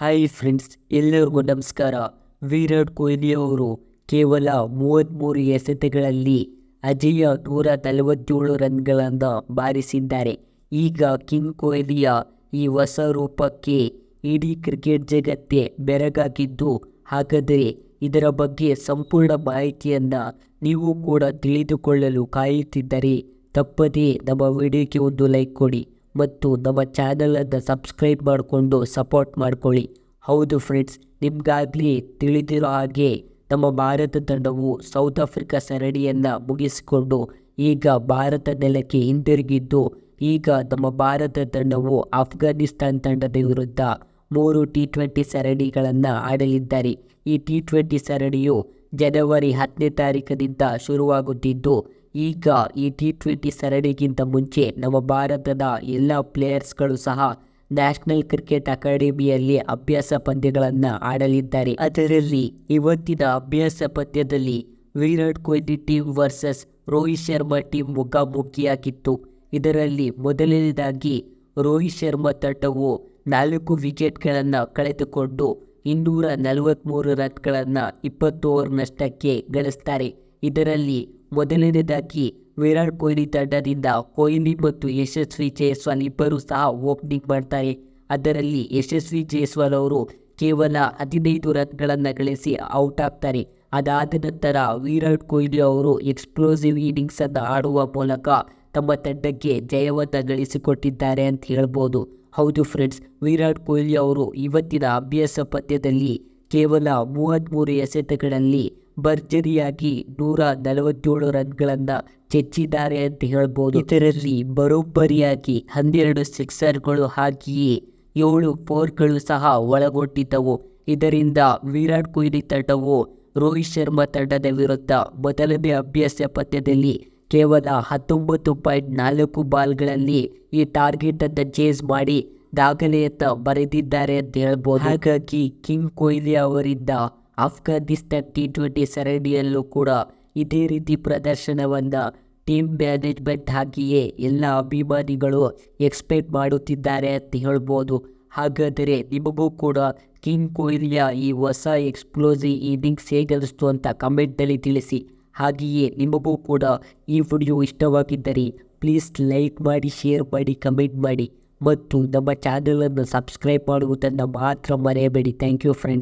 Hi friends ಎಲ್ಲರಿಗೂ ನಮಸ್ಕಾರ. ವಿರಾಟ್ ಕೊಹ್ಲಿ ಅವರು ಕೇವಲ ಮೂವತ್ತ್ಮೂರು ಎಸೆತಗಳಲ್ಲಿ ಅಜೇಯ ನೂರ ನಲವತ್ತೇಳು ರನ್ಗಳನ್ನು ಬಾರಿಸಿದ್ದಾರೆ. ಈಗ ಕಿಂಗ್ ಕೊಹ್ಲಿಯ ಈ ಹೊಸ ರೂಪಕ್ಕೆ ಇಡೀ ಕ್ರಿಕೆಟ್ ಜಗತ್ತೇ ಬೆರಗಾಗಿದ್ದು, ಹಾಗಾದರೆ ಇದರ ಬಗ್ಗೆ ಸಂಪೂರ್ಣ ಮಾಹಿತಿಯನ್ನು ನೀವು ಕೂಡ ತಿಳಿದುಕೊಳ್ಳಲು ಕಾಯುತ್ತಿದ್ದರೆ ತಪ್ಪದೇ ನಮ್ಮ ವಿಡಿಯೋಕ್ಕೆ ಒಂದು ಲೈಕ್ ಕೊಡಿ. ಮತ್ತು ನಮ್ಮ ಚಾನಲನ್ನು ಸಬ್ಸ್ಕ್ರೈಬ್ ಮಾಡಿಕೊಂಡು ಸಪೋರ್ಟ್ ಮಾಡ್ಕೊಳ್ಳಿ. ಹೌದು ಫ್ರೆಂಡ್ಸ್ ನಿಮಗಾಗಲಿ ತಿಳಿದಿರೋ ಹಾಗೆ ನಮ್ಮ ಭಾರತ ತಂಡವು ಸೌತ್ ಆಫ್ರಿಕಾ ಸರಣಿಯನ್ನು ಮುಗಿಸಿಕೊಂಡು ಈಗ ಭಾರತ ನೆಲಕ್ಕೆ ಹಿಂದಿರುಗಿದ್ದು, ಈಗ ನಮ್ಮ ಭಾರತ ತಂಡವು ಆಫ್ಘಾನಿಸ್ತಾನ್ ತಂಡದ ವಿರುದ್ಧ ಮೂರು ಟಿ ಟ್ವೆಂಟಿ ಸರಣಿಗಳನ್ನು ಆಡಲಿದ್ದಾರೆ. ಈ ಟಿ ಟ್ವೆಂಟಿ ಸರಣಿಯು ಜನವರಿ ಹತ್ತನೇ ತಾರೀಕಿನಿಂದ ಶುರುವಾಗುತ್ತಿದ್ದು ಈಗ ಈ ಟಿ ಟ್ವೆಂಟಿ ಸರಣಿಗಿಂತ ಮುಂಚೆ ನಮ್ಮ ಭಾರತದ ಎಲ್ಲ ಪ್ಲೇಯರ್ಸ್ಗಳು ಸಹ ನ್ಯಾಷನಲ್ ಕ್ರಿಕೆಟ್ ಅಕಾಡೆಮಿಯಲ್ಲಿ ಅಭ್ಯಾಸ ಪಂದ್ಯಗಳನ್ನು ಆಡಲಿದ್ದಾರೆ. ಅದರಲ್ಲಿ ಇವತ್ತಿನ ಅಭ್ಯಾಸ ಪಂದ್ಯದಲ್ಲಿ Virat Kohli team versus Rohit Sharma team ಮುಖಾಮುಖಿಯಾಗಿತ್ತು. ಇದರಲ್ಲಿ ಮೊದಲನೇದಾಗಿ ರೋಹಿತ್ ಶರ್ಮಾ ತಂಡವು ನಾಲ್ಕು ವಿಕೆಟ್ಗಳನ್ನು ಕಳೆದುಕೊಂಡು ಇನ್ನೂರ ನಲವತ್ತ್ಮೂರು ರನ್ಗಳನ್ನು ಇಪ್ಪತ್ತು ಓವರ್ನಷ್ಟಕ್ಕೆ ಗಳಿಸ್ತಾರೆ. ಇದರಲ್ಲಿ ಮೊದಲನೇದಾಗಿ ವಿರಾಟ್ ಕೊಹ್ಲಿ ತಂಡದಿಂದ ಕೊಹ್ಲಿ ಮತ್ತು ಯಶಸ್ವಿ ಜೈಸ್ವಾಲ್ ಇಬ್ಬರು ಸಹ ಓಪನಿಂಗ್ ಮಾಡ್ತಾರೆ. ಅದರಲ್ಲಿ ಯಶಸ್ವಿ ಜೈಸ್ವಾಲ್ ಅವರು ಕೇವಲ ಹದಿನೈದು ರನ್ಗಳನ್ನು ಗಳಿಸಿ ಔಟ್ ಆಗ್ತಾರೆ. ಅದಾದ ನಂತರ ವಿರಾಟ್ ಕೊಹ್ಲಿ ಅವರು ಎಕ್ಸ್ಪ್ಲೋಸಿವ್ ಇನ್ನಿಂಗ್ಸನ್ನು ಆಡುವ ಮೂಲಕ ತಮ್ಮ ತಂಡಕ್ಕೆ ಜಯವನ್ನು ಗಳಿಸಿಕೊಟ್ಟಿದ್ದಾರೆ ಅಂತ ಹೇಳ್ಬೋದು. ಹೌದು ಫ್ರೆಂಡ್ಸ್, ವಿರಾಟ್ ಕೊಹ್ಲಿ ಅವರು ಇವತ್ತಿನ ಅಭ್ಯಾಸ ಪಂದ್ಯದಲ್ಲಿ ಕೇವಲ ಮೂವತ್ತ್ಮೂರು ಎಸೆತಗಳಲ್ಲಿ ಭರ್ಜರಿಯಾಗಿ ನೂರ ನಲವತ್ತೇಳು ರನ್ಗಳನ್ನು ಚೆಚ್ಚಿದ್ದಾರೆ ಅಂತ ಹೇಳ್ಬೋದು. ಇದರಲ್ಲಿ ಬರೋಬ್ಬರಿಯಾಗಿ ಹನ್ನೆರಡು ಸಿಕ್ಸರ್ಗಳು ಹಾಕಿಯೇ ಏಳು ಫೋರ್ಗಳು ಸಹ ಒಳಗೊಂಡಿದ್ದವು. ಇದರಿಂದ ವಿರಾಟ್ ಕೊಹ್ಲಿ ತಂಡವು ರೋಹಿತ್ ಶರ್ಮಾ ತಂಡದ ವಿರುದ್ಧ ಮೊದಲನೇ ಅಭ್ಯಾಸ ಪಂದ್ಯದಲ್ಲಿ ಕೇವಲ ಹತ್ತೊಂಬತ್ತು ಪಾಯಿಂಟ್ ನಾಲ್ಕು ಬಾಲ್ಗಳಲ್ಲಿ ಈ ಟಾರ್ಗೆಟ್ ಅನ್ನು ಚೇಸ್ ಮಾಡಿ ದಾಖಲೆಯತ್ತ ಬರೆದಿದ್ದಾರೆ ಅಂತ ಹೇಳ್ಬೋದು. ಹಾಗಾಗಿ ಕಿಂಗ್ ಕೊಹ್ಲಿ ಅವರಿಂದ ಆಫ್ಘಾನಿಸ್ತಾನ್ ಟಿ ಟ್ವೆಂಟಿ ಸರಣಿಯಲ್ಲೂ ಕೂಡ ಇದೇ ರೀತಿ ಪ್ರದರ್ಶನವನ್ನು ಟೀಮ್ ಮ್ಯಾನೇಜ್ಮೆಂಟ್ ಹಾಗೆಯೇ ಎಲ್ಲ ಅಭಿಮಾನಿಗಳು ಎಕ್ಸ್ಪೆಕ್ಟ್ ಮಾಡುತ್ತಿದ್ದಾರೆ ಅಂತ ಹೇಳ್ಬೋದು. ಹಾಗಾದರೆ ನಿಮಗೂ ಕೂಡ ಕಿಂಗ್ ಕೊಹ್ಲಿಯ ಈ ಹೊಸ ಎಕ್ಸ್ಪ್ಲೋಸಿವ್ ಇನ್ನಿಂಗ್ಸ್ ಹೇಗನಿಸ್ತು ಅಂತ ಕಮೆಂಟ್ನಲ್ಲಿ ತಿಳಿಸಿ. ಹಾಗೆಯೇ ನಿಮಗೂ ಕೂಡ ಈ ವಿಡಿಯೋ ಇಷ್ಟವಾಗಿದ್ದರೆ ಪ್ಲೀಸ್ ಲೈಕ್ ಮಾಡಿ, ಶೇರ್ ಮಾಡಿ, ಕಮೆಂಟ್ ಮಾಡಿ. ಮತ್ತು ನಮ್ಮ ಚಾನಲನ್ನು ಸಬ್ಸ್ಕ್ರೈಬ್ ಮಾಡುವುದನ್ನು ಮಾತ್ರ ಮರೆಯಬೇಡಿ. Thank you friends.